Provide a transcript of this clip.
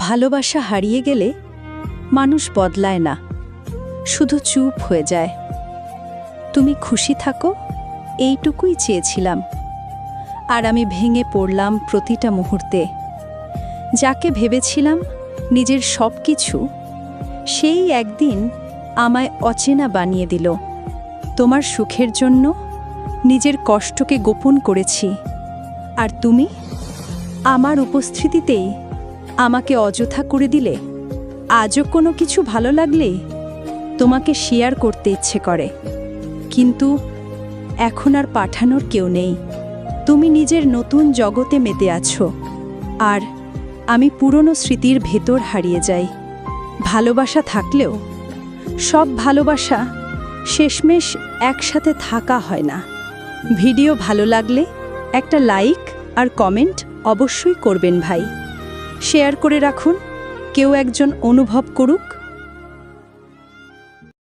ভালোবাসা হারিয়ে গেলে মানুষ বদলায় না, শুধু চুপ হয়ে যায়। তুমি খুশি থাকো, এইটুকুই চেয়েছিলাম। আর আমি ভেঙে পড়লাম প্রতিটা মুহূর্তে। যাকে ভেবেছিলাম নিজের সব কিছু সেই একদিন আমায় অচেনা বানিয়ে দিল। তোমার সুখের জন্য নিজের কষ্টকে গোপন করেছি। আর তুমি আমার উপস্থিতিতেই আমাকে অযথা করে দিলে? আজও কোনো কিছু ভালো লাগলে? তোমাকে শেয়ার করতে ইচ্ছে করে। কিন্তু এখন আর পাঠানোর কেউ নেই। তুমি নিজের নতুন জগতে মেতে আছো। আর আমি পুরনো স্মৃতির ভেতর হারিয়ে যাই। ভালোবাসা থাকলেও সব ভালোবাসা শেষমেশ একসাথে থাকা হয় না। ভিডিও ভালো লাগলে একটা লাইক আর কমেন্ট অবশ্যই করবেন ভাই। শেয়ার করে রাখুন। কেউ একজন অনুভব করুক।